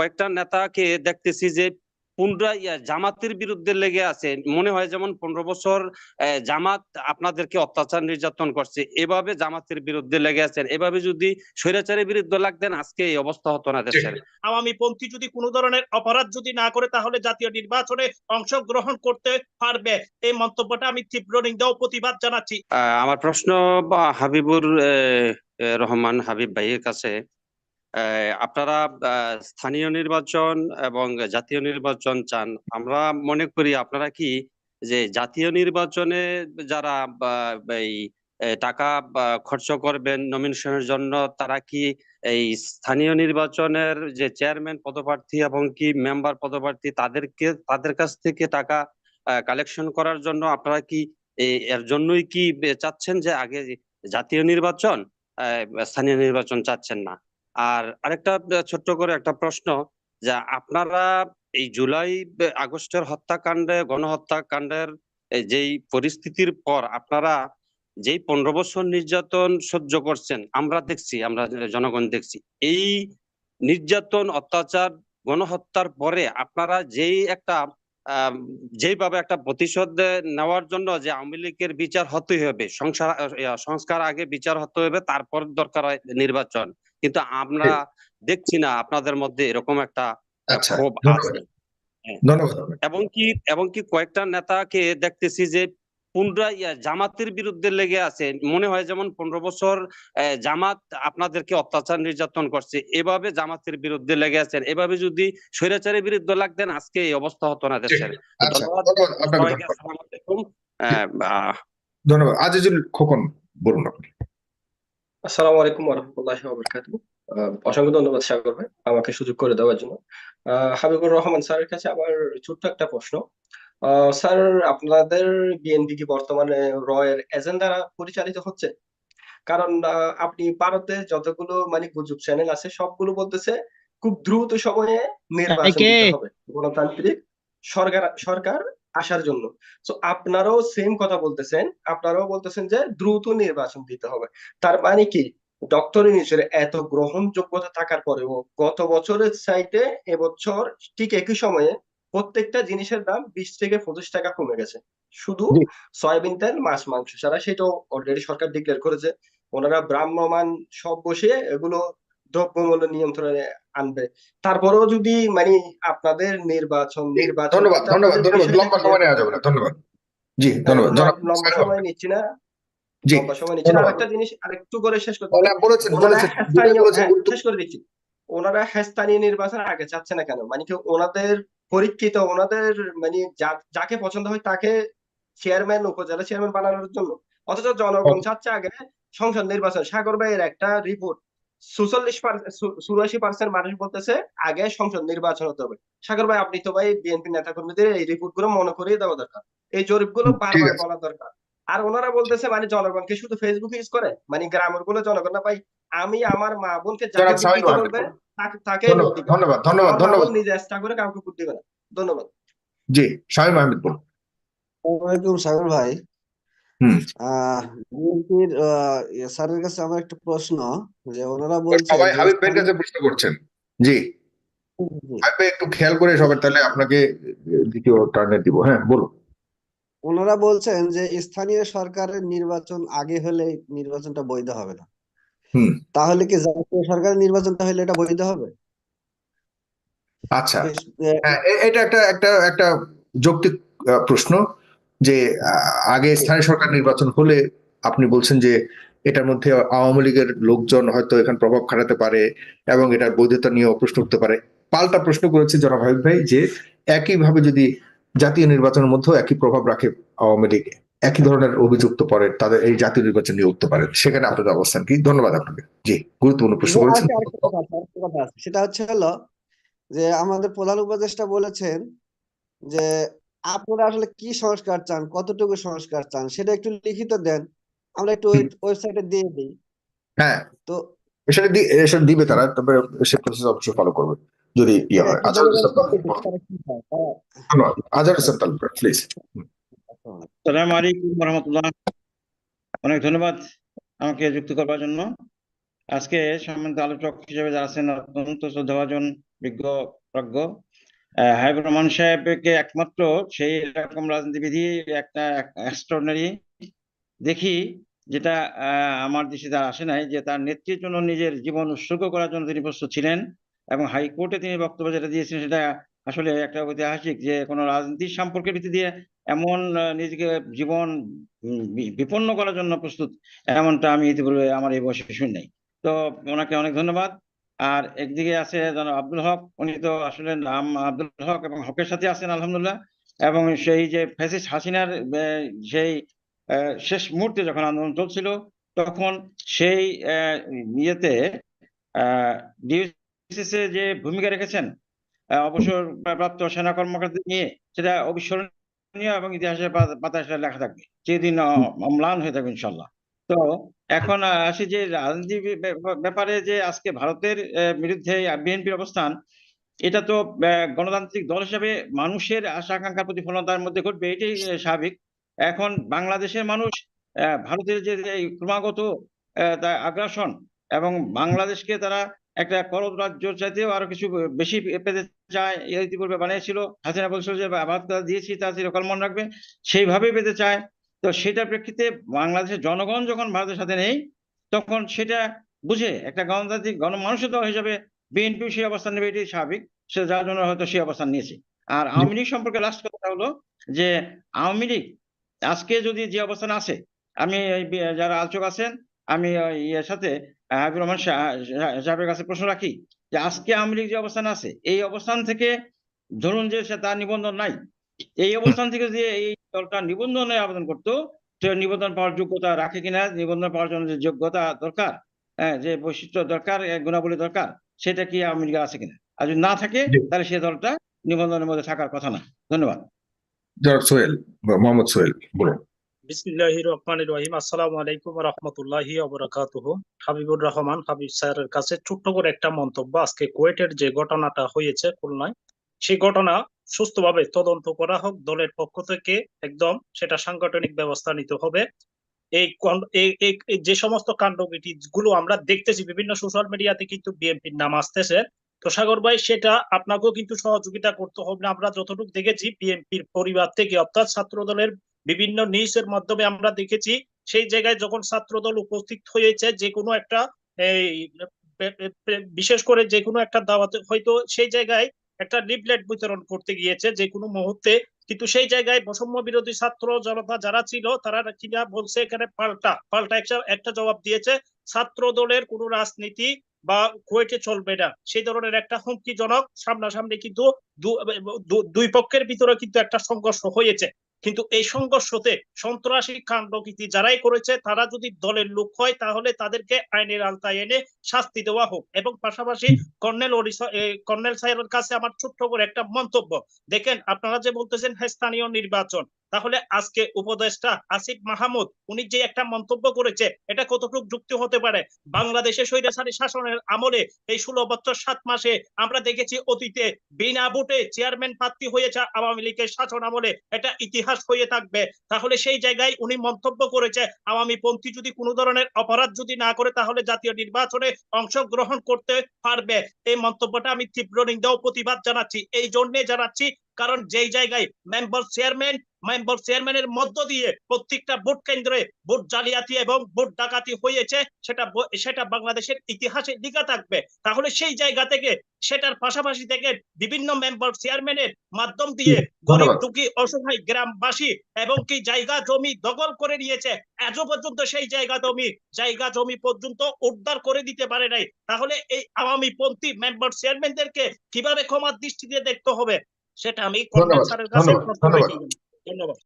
কয়েকটা নেতাকে দেখতেছি যে পুনরায় জামাতের বিরুদ্ধে লেগে আছে। মনে হয় যেমন পনেরো বছর জামাত আপনাদেরকে অত্যাচার নির্যাতন করছে। এভাবে জামাতের বিরুদ্ধে লেগে আছেন। এভাবে যদি স্বৈরাচারের বিরুদ্ধে লাগতেন আজকে এই অবস্থা হতো না দেশের। আওয়ামী পন্থী যদি কোনো ধরনের অপরাধ যদি না করে তাহলে জাতীয় নির্বাচনে অংশগ্রহণ করতে পারবে। এই মন্তব্যটা আমি তীব্র নিন্দা ও প্রতিবাদ জানাচ্ছি। আহ, আমার প্রশ্ন হাবিবুর রহমান হাবিব ভাইয়ের কাছে। আপনারা স্থানীয় নির্বাচন এবং জাতীয় নির্বাচন চান। আমরা মনে করি আপনারা কি যে জাতীয় নির্বাচনে যারা এই টাকা খরচ করবেন নমিনেশনের জন্য, তারা কি এই স্থানীয় নির্বাচনের যে চেয়ারম্যান পদপ্রার্থী এবং কি মেম্বার পদপ্রার্থী, তাদেরকে, তাদের কাছ থেকে টাকা কালেকশন করার জন্য আপনারা কি এর জন্যই কি চাচ্ছেন যে আগে জাতীয় নির্বাচন স্থানীয় নির্বাচন চাচ্ছেন না? আর আরেকটা ছোট্ট করে একটা প্রশ্ন যে আপনারা এই জুলাই আগস্টের হত্যাকাণ্ডে গণহত্যাকাণ্ডের যেই পরিস্থিতির পর আপনারা যেই পনেরো বছর নির্যাতন সহ্য করছেন আমরা দেখছি আমরা জনগণ দেখছি এই নির্যাতন অত্যাচার গণহত্যার পরে আপনারা যেই একটা আহ, যেইভাবে একটা প্রতিশোধ নেওয়ার জন্য যে আওয়ামী লীগের বিচার হতেই হবে সংসার সংস্কার আগে বিচার হতে হবে তারপর দরকার হয় নির্বাচন কিন্তু আমরা দেখছি না আপনাদের মধ্যে এরকম একটা আচ্ছা ক্ষোভ আছে। এবং কি এবং কি কয়েকটা নেতাকে দেখতেছি যে পুনরায় জামাতের বিরুদ্ধে লেগে আছে। মনে হয় যেমন পনেরো বছর জামাত আপনাদেরকে অত্যাচার নির্যাতন করছে। এভাবে জামাতের বিরুদ্ধে লেগে আছেন। এভাবে যদি স্বৈরাচারের বিরুদ্ধে লাগতেন আজকে এই অবস্থা হতো না দেশের। আচ্ছা ধন্যবাদ। আজিজুল খোকন বলুন আপনি। আসসালামু আলাইকুম ওরহমতুল্লাহি ওয়াবারাকাতুহু। আহ, অসংখ্য ধন্যবাদ সাগর ভাই আমাকে সুযোগ করে দেওয়ার জন্য। হাবিবুর রহমান স্যারের কাছে আমার ছোট্ট একটা প্রশ্ন। স্যার আপনাদের বিএনপি কি বর্তমানে র এর এজেন্ডা পরিচালিত হচ্ছে? কারণ আপনি ভারতে যতগুলো মানে গুজব চ্যানেল আছে সবগুলো বলতেছে খুব দ্রুত সময়ে নির্বাচন হবে। গণতান্ত্রিক সরকার সরকার আসার জন্য। তো আপনারাও সেম কথা বলতেছেন। আপনারাও বলতেছেন যে দ্রুত নির্বাচন দিতে হবে। তার মানে কি? ডক্টর ইউনূসের এত গ্রহণযোগ্যতা থাকার পরেও গত বছরের সাইটে এবছর ঠিক একই সময়ে প্রত্যেকটা জিনিসের দাম বিশ থেকে পঁচিশ টাকা কমে গেছে। শুধু সয়াবিন তেল মাছ মাংস ছাড়া সেটাও অলরেডি সরকার ডিক্লেয়ার করেছে। ওনারা ভ্রাম্যমাণ সব বসিয়ে এগুলো দ্রব্যমূল্য নিয়ন্ত্রণে আনবে। তারপরেও যদি মানে আপনাদের নির্বাচন নির্বাচন ধন্যবাদ ধন্যবাদ ধন্যবাদ। লম্বা সময় নেওয়া যাবে না ধন্যবাদ। জি ধন্যবাদ লম্বা সময় নিচ্ছি না। জি সময় নিচ্ছি না। আরেকটা জিনিস আরেকটু করে শেষ করতে বলেছেন ওনারা বলেছেন হ্যাঁ, গুরুত্ব- শেষ করে দিচ্ছি। ওনারা স্থানীয় নির্বাচন আগে চাচ্ছে না কেন? মানে কি ওনাদের পরীক্ষিত ওনাদের মানে যাকে পছন্দ হয় তাকে চেয়ারম্যান উপজেলা চেয়ারম্যান বানানোর জন্য। অথচ জনগণ চাচ্ছে আগে সংসদ নির্বাচন। সাগর ভাইয়ের একটা রিপোর্ট সুচল্লিশ চুরাশি পার্সেন্ট মানুষ বলতেছে আগে সংসদ নির্বাচন হতে হবে। সাগর ভাই আপনি তো ভাই বিএনপি নেতা কর্মীদের এই রিপোর্টগুলো মনে করিয়ে দেওয়া দরকার। এই জরিপগুলো বারবার বলা দরকার। আর ওনারা বলতেছে মানে জনগণকে শুধু ফেসবুক ইউজ করে? মানে গ্রামেরগুলো জনগণ না ভাই। আমি আমার মা বোনকে তাকে- ধন্যবাদ ধন্যবাদ ধন্যবাদ নিজে চেষ্টা করে কাউকে দিবে না। ধন্যবাদ। জি শামীম আহমেদ বলুন। সাগর ভাই। বিএনপির স্যারের কাছে আমার একটা প্রশ্ন যে ওনারা বলছে সবাই হাবিব ভাইয়ের কাছে প্রশ্ন করছেন। জি। হাবিব একটু খেয়াল করে সবার তাহলে আপনাকে দ্বিতীয় টার্নে দিব। হ্যাঁ বলুন। ওনারা বলছেন যে স্থানীয় সরকারের নির্বাচন আগে হলে নির্বাচনটা বৈধ হবে না। হুম। তাহলে কি জাতীয় সরকারের নির্বাচনটা হলে এটা বৈধ হবে? আচ্ছা। আহ, হ্যাঁ এটা একটা একটা একটা যৌক্তিক আহ, প্রশ্ন। যে আগে স্থানীয় সরকার নির্বাচন হলে আপনি বলছেন যে এটার মধ্যে আওয়ামী লীগের লোকজন হয়তো এখানে প্রভাব খাটাতে পারে এবং এটার বৈধতা নিয়েও প্রশ্ন উঠতে পারে। পাল্টা প্রশ্ন করেছে জনাব হাবিব ভাই যে একইভাবে যদি জাতীয় নির্বাচনের মধ্যেও একই প্রভাব রাখে আওয়ামী লীগ একই ধরনের অভিযুক্ত পড়ে তাদের এই জাতীয় নির্বাচন নিয়ে উঠতে পারে। সেখানে আপনাদের অবস্থান কি? ধন্যবাদ আপনাকে। জি গুরুত্বপূর্ণ প্রশ্ন করেছেন। আছে। সেটা হচ্ছে হলো যে আমাদের প্রধান উপদেষ্টা বলেছেন যে আপনারা আসলে কি সংস্কার চান? কতটুকু সংস্কার চান? সেটা একটু লিখিত দেন। আমরা একটু ওয়েবসাইটে দিয়ে দিই। হ্যাঁ। তো সেটা দি- সেটা দিবে তারা তবে সে প্রসেস অবশ্যই ফলো করবে। যদি ইয়ে হয় হোসেন তালুকদার প্লিজ সালাম আলাইকুম রহমতুল্লাহ। অনেক ধন্যবাদ আমাকে যুক্ত করবার জন্য। আজকে সম্মানিত আলোচক হিসেবে যারা আছেন অত্যন্ত শ্রদ্ধাভাজন বিজ্ঞ প্রজ্ঞ। হাবিবুর রহমান সাহেবকে একমাত্র সেই রকম রাজনীতিবিধি একটা এক্সট্রাঅর্ডিনারি দেখি, যেটা আমার আর আসে নাই, যে তার নেত্রীর জন্য নিজের জীবন উৎসর্গ করার জন্য তিনি প্রস্তুত ছিলেন এবং হাইকোর্টে তিনি বক্তব্য যেটা দিয়েছিলেন সেটা আসলে একটা ঐতিহাসিক যে কোনো রাজনীতির সম্পর্কের ভিত্তি দিয়ে এমন নিজেকে জীবন বিপন্ন করার জন্য প্রস্তুত, এমনটা আমি ইতিপূর্বে আমার এই বয়সে শুনি নাই। তো ওনাকে অনেক ধন্যবাদ। আর একদিকে আছে আব্দুল হক উনি তো আসলে নাম আব্দুল হক এবং হকের সাথে আছেন আলহামদুলিল্লাহ। এবং সেই যে ফ্যাসিস্ট হাসিনার সেই শেষ মুহূর্তে যখন আন্দোলন চলছিল তখন সেই ইয়েতে যে ভূমিকা রেখেছেন আহ, অবসরপ্রাপ্ত সেনা কর্মকর্তা নিয়ে সেটা অবিস্মরণীয় এবং ইতিহাসের পাতায় লেখা থাকবে। অ- অম্লান হয়ে থাকবে ইনশাল্লাহ তো এখন আসি যে রাজনীতি ব্যাপারে যে আজকে ভারতের বিরুদ্ধে বিএনপির অবস্থান, এটা তো গণতান্ত্রিক দল হিসেবে মানুষের আশা আকাঙ্ক্ষার প্রতিফলন তার মধ্যে ঘটবে, এটাই স্বাভাবিক। এখন বাংলাদেশের মানুষ ভারতের যে ক্রমাগত আগ্রাসন এবং বাংলাদেশকে তারা একটা করদ রাজ্যর চাইতেও আরও কিছু বেশি পেতে চায়, ইতিপূর্বে বানিয়েছিল, হাসিনা বলছিল যে তা দিয়েছি, তা চিরকাল মনে রাখবে। সেইভাবেই পেতে চায়। তো সেটার প্রেক্ষিতে বাংলাদেশের জনগণ যখন ভারতের সাথে নেই তখন সেটা বুঝে একটা গণতান্ত্রিক গণমানুষের দল হিসেবে বিএনপি সেই অবস্থান নেবে এটি স্বাভাবিক। সে যার জন্য হয়তো সেই অবস্থান নিয়েছে। আর আওয়ামী লীগ সম্পর্কে লাস্ট কথা হলো যে আওয়ামী লীগ আজকে যদি যে অবস্থান আছে আমি যারা আলোচক আছেন আমি ইয়ের সাথে হাবিবুর রহমান সাহেবের কাছে প্রশ্ন রাখি যে আজকে আওয়ামী লীগ যে অবস্থান আছে এই অবস্থান থেকে ধরুন যে সে তার নিবন্ধন নাই এই অবস্থান থেকে যে এই দলটা নিবন্ধনে আবেদন করতো সে নিবন্ধন পাওয়ার যোগ্যতা রাখে কিনা নিবন্ধন পাওয়ার জন্য যে যোগ্যতা দরকার হ্যাঁ যে বৈশিষ্ট্য দরকার গুণাবলী দরকার সেটা কি আওয়ামী আছে কিনা? আর যদি না থাকে তাহলে সে দলটা নিবন্ধনের মধ্যে থাকার কথা না। ধন্যবাদ। সোহেল মোহাম্মদ সোহেল বলুন। বিসমিল্লাহির রহমানির রহিম। আসসালামু আলাইকুম ওয়া রাহমাতুল্লাহি হাবিবুর রহমান হাবিব স্যারের কাছে ছোট্ট করে একটা মন্তব্য। আজকে কুয়েটের যে ঘটনাটা হয়েছে খুলনায় সেই ঘটনা সুস্থভাবে তদন্ত করা হোক, দলের পক্ষ থেকে একদম সেটা সাংগঠনিক ব্যবস্থা নিতে হবে। এই যে সমস্ত কাণ্ডকীর্তি গুলো আমরা দেখতেছি, বিভিন্ন সোশ্যাল মিডিয়াতে কিন্তু বিএনপির নাম আসতেছে। তো সাগর ভাই, সেটা আপনাকেও কিন্তু সহযোগিতা করতে হবে। আমরা যতটুকু দেখেছি বিএনপির পরিবার থেকে, অর্থাৎ ছাত্র দলের বিভিন্ন নিউজের মাধ্যমে আমরা দেখেছি, সেই জায়গায় যখন ছাত্রদল উপস্থিত হয়েছে, যে কোনো একটা বিশেষ করে যে কোনো একটা দাওয়াতে, হয়তো সেই জায়গায় একটা লিফলেট বিতরণ করতে গিয়েছে যে কোনো মুহূর্তে। কিন্তু সেই জায়গায় বৈষম্য বিরোধী ছাত্র জনতা যারা ছিল, তারা কিনা বলছে, এখানে পাল্টা পাল্টা একটা একটা জবাব দিয়েছে, ছাত্র দলের কোনো রাজনীতি বা কুয়েটে চলবে না। সেই ধরনের একটা হুমকিজনক সামনাসামনি কিন্তু দুই পক্ষের ভিতরে কিন্তু একটা সংঘর্ষ হয়েছে। কিন্তু এই সংঘর্ষতে সন্ত্রাসী কাণ্ডকৃতি যারাই করেছে তারা যদি দলের লোক হয় তাহলে তাদেরকে আইনের আলতায় এনে শাস্তি দেওয়া হোক। এবং পাশাপাশি কর্নেল ওড়িশা- কর্নেল সাহেবের কাছে আমার ছোট্ট করে একটা মন্তব্য। দেখেন আপনারা যে বলতেছেন হ্যাঁ, স্থানীয় নির্বাচন। তাহলে আজকে উপদেষ্টা আসিফ মাহমুদ, উনি যে একটা মন্তব্য করেছে, এটা কতটুকু যুক্তি হতে পারে? বাংলাদেশে স্বৈরাচারী শাসনের আমলে এই ষোলো বছর সাত মাসে আমরা দেখেছি অতীতে বিনা ভোটে চেয়ারম্যান প্রার্থী হয়েছে আওয়ামী লীগের শাসন আমলে, এটা ইতিহাস হয়ে থাকবে। তাহলে সেই জায়গায় উনি মন্তব্য করেছে আওয়ামী পন্থী যদি কোনো ধরনের অপরাধ যদি না করে, তাহলে জাতীয় নির্বাচনে অংশগ্রহণ করতে পারবে। এই মন্তব্যটা আমি তীব্র নিন্দা প্রতিবাদ জানাচ্ছি। এই জন্যে জানাচ্ছি, কারণ যেই জায়গায় মেম্বার চেয়ারম্যান মেম্বার চেয়ারম্যানের মধ্য দিয়ে প্রত্যেকটা ভোট কেন্দ্রে ভোট জালিয়াতি এবং ভোট ডাকাতি হয়েছে সেটা সেটা বাংলাদেশের ইতিহাসে লিখা থাকবে। তাহলে সেই জায়গা থেকে সেটার পাশাপাশি থেকে বিভিন্ন মেম্বার চেয়ারম্যানের মাধ্যম দিয়ে গরিব দুঃখী অসহায় গ্রামবাসী এবং কি জায়গা জমি দখল করে নিয়েছে আজও পর্যন্ত সেই জায়গা জমি জায়গা জমি পর্যন্ত উদ্ধার করে দিতে পারে নাই। তাহলে এই আওয়ামী পন্থী মেম্বার চেয়ারম্যানদেরকে কীভাবে ক্ষমার দৃষ্টিতে দেখতে হবে? সেটা আমি ধন্যবাদ, স্যারের কাছে ধন্যবাদ,